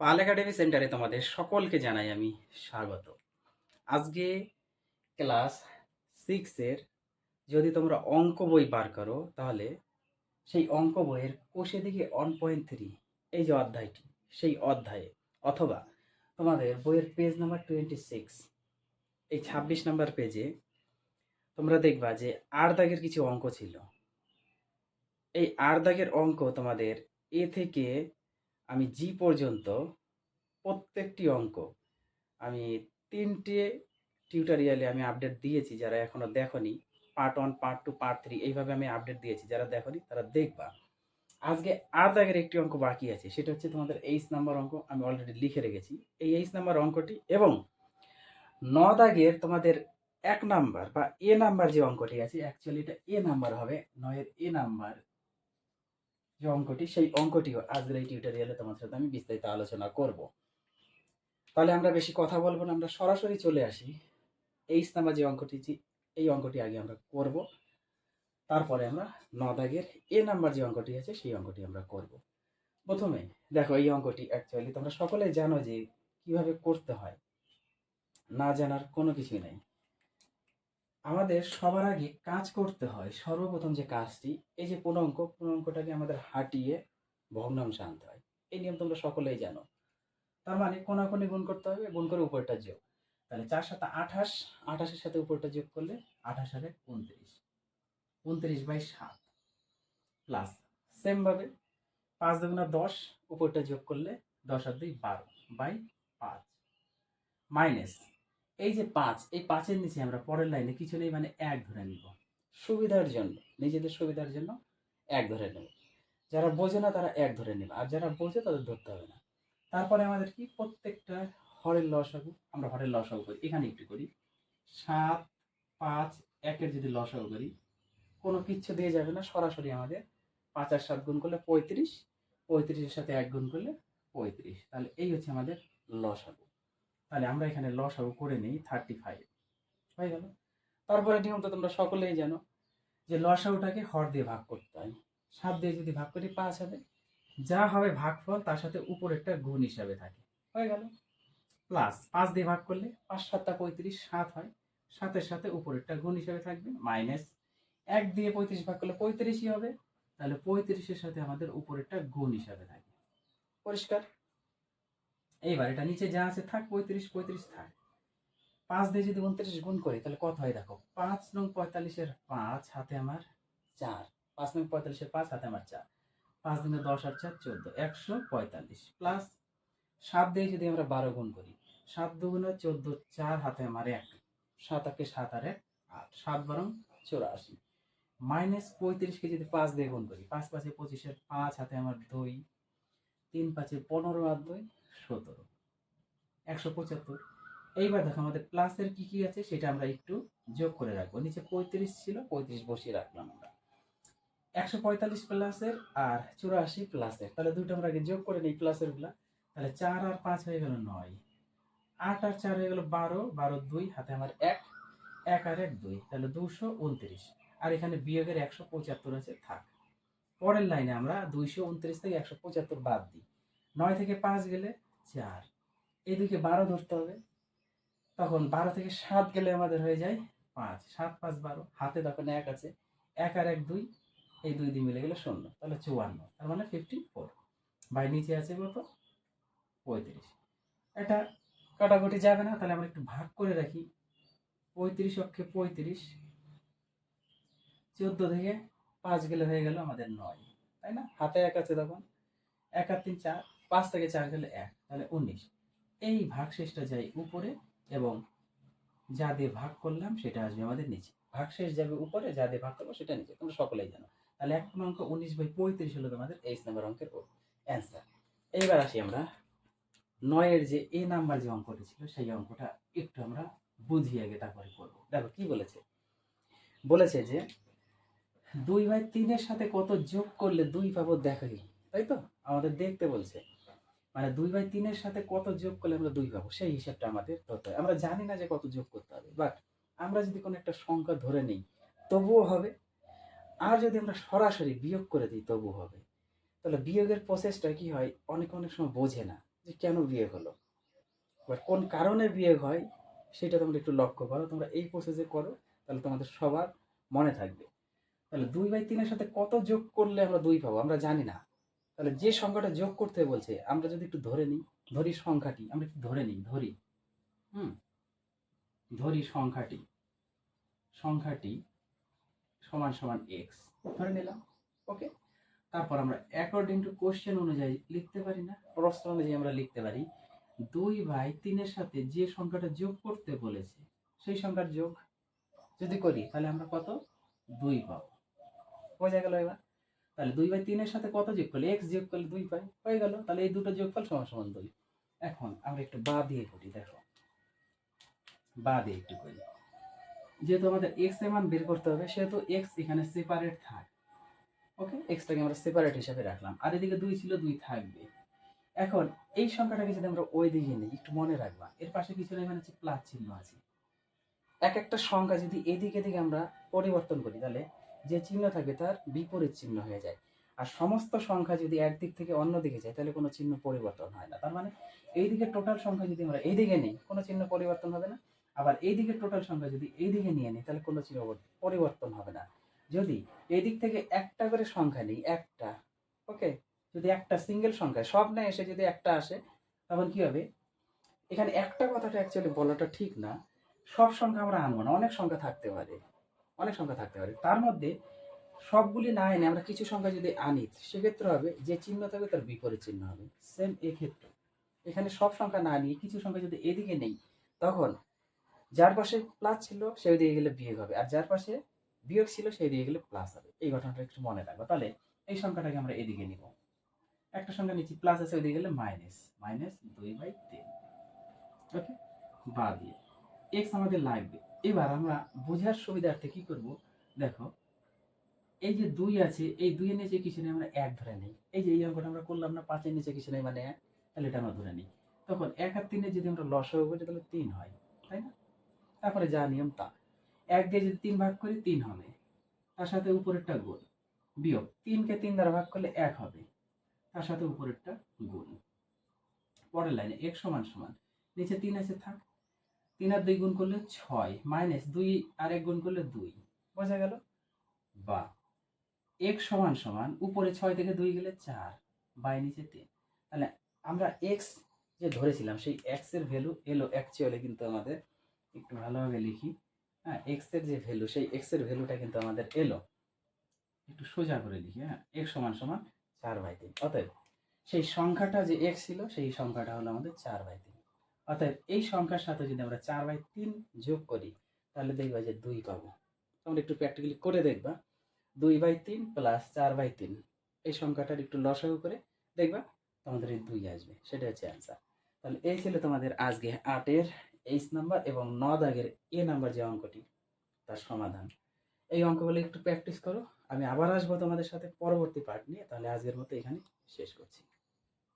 পাল academy সেন্টারে তোমাদের সকলকে জানাই আমি স্বাগত। আজকে ক্লাস সিক্সের যদি তোমরা অঙ্ক বই বার করো, তাহলে সেই অঙ্ক বইয়ের কোষে দিকে ওয়ান পয়েন্ট থ্রি এই যে অধ্যায়টি, সেই অধ্যায়ে, অথবা তোমাদের বইয়ের পেজ নাম্বার টোয়েন্টি সিক্স এই ছাব্বিশ নাম্বার পেজে তোমরা দেখবা যে আর দাগের কিছু অঙ্ক ছিল। এই আর দাগের অঙ্ক তোমাদের এ থেকে আমি জি পর্যন্ত প্রত্যেকটি অঙ্ক আমি তিনটে টিউটোরিয়ালে আমি আপডেট দিয়েছি, যারা এখনও দেখনি part one part two part three এইভাবে আমি আপডেট দিয়েছি, যারা দেখনি তারা দেখবা। আজকে আর দাগের একটি অঙ্ক বাকি আছে, সেটা হচ্ছে তোমাদের এইচ নাম্বার অঙ্ক, আমি অলরেডি লিখে রেখেছি। এই এইচ নাম্বার অঙ্কটি এবং ন দাগের তোমাদের এক নাম্বার বা এ নাম্বার যে অঙ্কটি আছে অ্যাকচুয়ালি এটা এ নাম্বার হবে নয়ের এ নাম্বার যে অঙ্কটি, সেই অঙ্কটিও আজকের এই টিউটোরিয়ালে তোমার সাথে আমি বিস্তারিত আলোচনা করব। তাহলে আমরা বেশি কথা বলব না, আমরা সরাসরি চলে আসি। এই নাম্বার যে অঙ্কটি এই অঙ্কটি আগে আমরা করব। তারপরে আমরা নদাগের এ নাম্বার যে অঙ্কটি আছে, সেই অঙ্কটি আমরা করব। প্রথমে দেখো, এই অঙ্কটি অ্যাকচুয়ালি তোমরা সকলেই জানো যে কীভাবে করতে হয়। না জানার কোনো কিছুই নাই। আমাদের সবার আগে কাজ করতে হয়। সর্বপ্রথম যে কাজটি, এই যে পূর্ণাঙ্ক, পূর্ণাঙ্কটাকে আমাদের হাঁটিয়ে ভগ্নাংশে আনতে হয়। এই নিয়ম তোমরা সকলেই জানো। তার মানে কোনাকুনি গুণ করতে হবে, গুণ করে উপরটা যোগ। তাহলে চার সাথে আঠাশ, আঠাশের সাথে উপরটা যোগ করলে আঠাশ হারে উনত্রিশ। উনত্রিশ বাই সাত প্লাস সেমভাবে পাঁচ দুগুণা দশ, উপরটা যোগ করলে দশ আর দুই বারো বাই পাঁচ। মাইনাস এই যে পাঁচ, এই পাঁচের নিচে আমরা পরের লাইনে কিছু নেই মানে এক ধরে নিব। সুবিধার জন্য, নিজেদের সুবিধার জন্য এক ধরে নেব। যারা বোঝে না, তারা এক ধরে নেবে। আর যারা বোঝে, তাদের ধরতে হবে না। তারপরে আমাদের কি? প্রত্যেকটা হরের লসাগু আমরা হরের লসাগু করি এখানে একটু করি। সাত, পাঁচ, একের যদি লসাগু করি, কোনো কিচ্ছু দিয়ে যাবে না। সরাসরি আমাদের পাঁচ আর সাত গুণ করলে পঁয়ত্রিশ, পঁয়ত্রিশের সাথে এক গুণ করলে পঁয়ত্রিশ। তাহলে এই হচ্ছে আমাদের লসাগু তাহলে আমরা এখানে লসাগু করে নিই থার্টি ফাইভ হয়ে গেল। তারপরে নিয়ম তো তোমরা সকলেই জানো যে লসাগুটাকে হর দিয়ে ভাগ করতে হয়। সাত দিয়ে যদি ভাগ করি, পাঁচ হবে। যা হবে ভাগফল, তার সাথে উপরেরটা গুণ হিসাবে থাকে। হয়ে গেল। প্লাস পাঁচ দিয়ে ভাগ করলে পাঁচ সাতটা পঁয়ত্রিশ, সাত হয়। সাতের সাথে উপরেরটা গুণ হিসাবে থাকবে মাইনাস এক দিয়ে পঁয়ত্রিশ ভাগ করলে পঁয়ত্রিশই হবে। তাহলে পঁয়ত্রিশের সাথে আমাদের উপরেরটা গুণ হিসাবে থাকে। পরিষ্কার? এইবার এটা নিচে যা আছে থাক, পঁয়ত্রিশ পঁয়ত্রিশ থাক। পাঁচ দিয়ে যদি উনত্রিশ গুণ করি, তাহলে কত হয় দেখো? পাঁচ নং পঁয়তাল্লিশের পাঁচ হাতে আমার চার। পাঁচ নং পঁয়তাল্লিশের পাঁচ হাতে আমার চার। পাঁচ দিনে দশ আর চার, চোদ্দ। একশো পঁয়তাল্লিশ। প্লাস সাত দিয়ে যদি আমরা বারো গুণ করি, সাত দুগুণে চোদ্দ, চার হাতে আমার এক। সাত আটকে সাত আর এক, আট। সাত বারং চৌরাশি। মাইনাস পঁয়ত্রিশকে যদি পাঁচ দিয়ে গুণ করি, পাঁচ পাঁচে পঁচিশের পাঁচ হাতে আমার দুই। তিন পাঁচে পনেরো আর দুই। সতেরো। একশো পঁচাত্তর। এইবার দেখো আমাদের প্লাসের কি কি আছে সেটা আমরা একটু যোগ করে রাখব। নিচে পঁয়ত্রিশ ছিল, পঁয়ত্রিশ বসিয়ে রাখলাম আমরা। একশো পঁয়তাল্লিশ প্লাসের আর চুরাশি প্লাসের তাহলে দুটো আমরা আগে যোগ করে নিই প্লাসেরগুলা। তাহলে চার আর পাঁচ হয়ে গেল নয়। আট আর চার হয়ে গেল বারো। বারো দুই, হাতে আমার এক। এক আর এক দুই। তাহলে দুশো উনত্রিশ। আর এখানে বিয়োগের একশো পঁচাত্তর আছে, থাক। পরের লাইনে আমরা দুইশো উনত্রিশ থেকে একশো পঁচাত্তর বাদ দিই। নয় থেকে পাঁচ গেলে চার। এদিকে বারো ধরতে হবে। তখন বারো থেকে সাত গেলে আমাদের হয়ে যায় পাঁচ। সাত, পাঁচ, বারো। হাতে তখন এক আছে। এক আর এক, দুই। এই দুই দিয়ে মিলে গেলে শূন্য। তাহলে চুয়ান্ন। তার মানে ফিফটি ফোর বাই নিচে আছে কত? পঁয়ত্রিশ। এটা কাটাকুটি যাবে না। তাহলে আমরা একটু ভাগ করে রাখি। পঁয়ত্রিশ অক্ষে পঁয়ত্রিশ। চোদ্দ থেকে পাঁচ গেলে হয়ে গেল আমাদের নয়। তাই না? হাতে এক আছে তখন। এক আর তিন, চার। পাঁচ থেকে চার গেলে এক, তাহলে উনিশ। এই ভাগশেষটা যাই উপরে এবং যা দিয়ে ভাগ করলাম সেটা আসবে আমাদের নিচে। ভাগশেষ যাবে উপরে, যা দিয়ে ভাগ করব সেটা নিচে। তোমরা সকলেই জানো। তাহলে এক নম্বর অঙ্ক উনিশ বাই পঁয়ত্রিশ হলো তোমাদের এইচ নাম্বার অঙ্কের অ্যান্সার এইবার আসি আমরা নয়ের যে এ নাম্বার যে অঙ্কটি ছিল, সেই অঙ্কটা একটু আমরা বুঝিয়ে আগে তারপরে করব। দেখো কি বলেছে? বলেছে যে দুই বাই তিনের সাথে কত যোগ করলে দুই পাবো দেখাই তাই তো? আমাদের দেখতে বলছে মানে দুই বাই তিনের সাথে কত যোগ করলে আমরা দুই পাবো? সেই হিসাবটা আমাদের ধরতে হয় আমরা জানি না যে কত যোগ করতে হবে বাট আমরা যদি কোনো একটা সংখ্যা ধরে নিই, তবুও হবে। আর যদি আমরা সরাসরি বিয়োগ করে দিই, তবুও হবে। তাহলে বিয়োগের প্রসেসটা কি হয়? অনেক অনেক সময় বোঝে না যে কেন বিয়ে হলো। এবার কোন কারণে বিয়ে হয়, সেটা তোমরা একটু লক্ষ্য করো। তোমরা এই প্রসেসে করো, তাহলে তোমাদের সবার মনে থাকবে। তাহলে দুই বাই তিনের সাথে কত যোগ করলে আমরা দুই পাবো? আমরা জানি না। তাহলে যে সংখ্যাটা যোগ করতে বলছে, আমরা যদি একটু ধরে নিই, ধরি সংখ্যাটি, আমরা একটু ধরে নিই, ধরি, হুম, ধরি সংখ্যাটি সংখ্যাটি সমান সমান এক্স ধরে নিলাম ওকে তারপর আমরা অ্যাকর্ডিং টু কোশ্চেন অনুযায়ী লিখতে পারি না, প্রশ্ন অনুযায়ী আমরা লিখতে পারি, দুই বাই তিনের সাথে যে সংখ্যাটা যোগ করতে বলেছে, সেই সংখ্যার যোগ যদি করি, তাহলে আমরা কত? দুই পাবো। বোঝা গেল এবার? তাহলে দুই বাই তিনের সাথে কত যোগ করলে? এক্স যোগ করলে দুই পাই। হয়ে গেল। তাহলে এই দুটো যোগ যোগফল সমান সমান দুই। এখন আমরা একটু বা দিয়ে করি, দেখো। বা দিয়ে একটু করি। যেহেতু আমাদের এক্সের মান বের করতে হবে, সেহেতু এক্স এখানে সেপারেট থাক। ওকে এক্সটাকে আমরা সেপারেট হিসাবে রাখলাম। আর এদিকে দুই ছিল, দুই থাকবে। এখন এই সংখ্যাটাকে যদি আমরা ওই দিকে নিই, একটু মনে রাখবা। এর পাশে কিছু নেই মানে হচ্ছে প্লাস চিহ্ন আছে। এক একটা সংখ্যা যদি এদিকে এদিকে আমরা পরিবর্তন করি, তাহলে যে চিহ্ন থাকবে তার বিপরীত চিহ্ন হয়ে যায়। আর সমস্ত সংখ্যা যদি একদিক থেকে অন্য দিকে যায়, তাহলে কোনো চিহ্ন পরিবর্তন হয় না। তার মানে এই দিকে টোটাল সংখ্যা যদি আমরা এই দিকে নিই, কোনো চিহ্ন পরিবর্তন হবে না। আবার এই দিকে টোটাল সংখ্যা যদি এই দিকে নিয়ে নিই, তাহলে কোনো চিহ্ন পরিবর্তন হবে না। যদি এই দিক থেকে একটা করে সংখ্যা নিই, একটা ওকে যদি একটা সিঙ্গেল সংখ্যা সব না এসে যদি একটা আসে, তখন কি হবে? এখানে একটা কথাটা অ্যাকচুয়ালি বলাটা ঠিক না। সব সংখ্যা আমরা আনব না, অনেক সংখ্যা থাকতে পারে। অনেক সংখ্যা থাকতে পারে। তার মধ্যে সবগুলি না এনে আমরা কিছু সংখ্যা যদি আনি, সেক্ষেত্রে হবে যে চিহ্ন থাকবে তার বিপরীত চিহ্ন হবে। সেম এক্ষেত্রে। এখানে সব সংখ্যা না নিয়ে কিছু সংখ্যা যদি এদিকে নেই, তখন যার পাশে প্লাস ছিল সেই দিকে গেলে বিয়োগ হবে, আর যার পাশে বিয়োগ ছিল সেই দিকে গেলে প্লাস হবে। এই ঘটনাটা একটু মনে রাখব। তাহলে এই সংখ্যাটাকে আমরা এদিকে নিব। একটা সংখ্যা নিচ্ছি প্লাস আছে, ওইদিকে গেলে মাইনাস মাইনাস দুই বাই তিন। ওকে বা দিয়ে। এক্স আমাদের লাগবে। এবার আমরা বোঝার সুবিধার্থে কি করব? দেখো, এই যে দুই আছে, এই দুইয়ের নিচে কিছু নেই, আমরা এক ধরে নিই। এই যে এই অঙ্কটা আমরা করলাম না, পাঁচের নিচে কিছু নেই মানে এক, তাহলে এটা আমরা ধরে নিই। তখন এক আর তিনের যদি আমরা লসাগু করি তাহলে তিন হয়, তাই না? তারপরে যা নিয়ম তা। এক দিয়ে যদি তিন ভাগ করি, তিন হবে। তার সাথে উপরেরটা গোল বিয়োগ। তিনকে তিন দ্বারা ভাগ করলে এক হবে। তার সাথে উপরেরটা গুণ। পরের লাইনে, এক সমান সমান। নিচে তিন আছে, থাক। তিন আর দুই গুণ করলে ছয় মাইনাস দুই আর এক গুণ করলে দুই। বোঝা গেল? বা, এক সমান সমান উপরে ছয় থেকে দুই গেলে চার, বাই নিচে তিন। তাহলে আমরা এক্স যে ধরেছিলাম, সেই এক্সের ভ্যালু এলো অ্যাকচুয়ালি কিন্তু আমাদের একটু ভালোভাবে লিখি। হ্যাঁ এক্সের যে ভ্যালু সেই এক্সের ভ্যালুটা কিন্তু আমাদের এলো। একটু সোজা করে লিখি হ্যাঁ এক সমান সমান চার বাই তিন। অতএব সেই সংখ্যাটা যে এক্স ছিল, সেই সংখ্যাটা হলো আমাদের চার বাই তিন। অতএব এই সংখ্যার সাথে যদি আমরা চার বাই তিন যোগ করি, তাহলে দেখবা যে দুই পাবো। তোমরা একটু প্র্যাকটিক্যালি করে দেখবা। দুই বাই তিন প্লাস চার বাই তিন, এই সংখ্যাটার একটু লসাগু করে দেখবা তোমাদের এই দুই আসবে সেটা হচ্ছে অ্যান্সার তাহলে এই ছিল তোমাদের আজকে আটের এইচ নাম্বার এবং ন দাগের এ নাম্বার যে অঙ্কটি, তার সমাধান। এই অঙ্কগুলো একটু প্র্যাকটিস করো। আমি আবার আসব তোমাদের সাথে পরবর্তী পার্ট নিয়ে। তাহলে আজকের মতো এখানে শেষ করছি।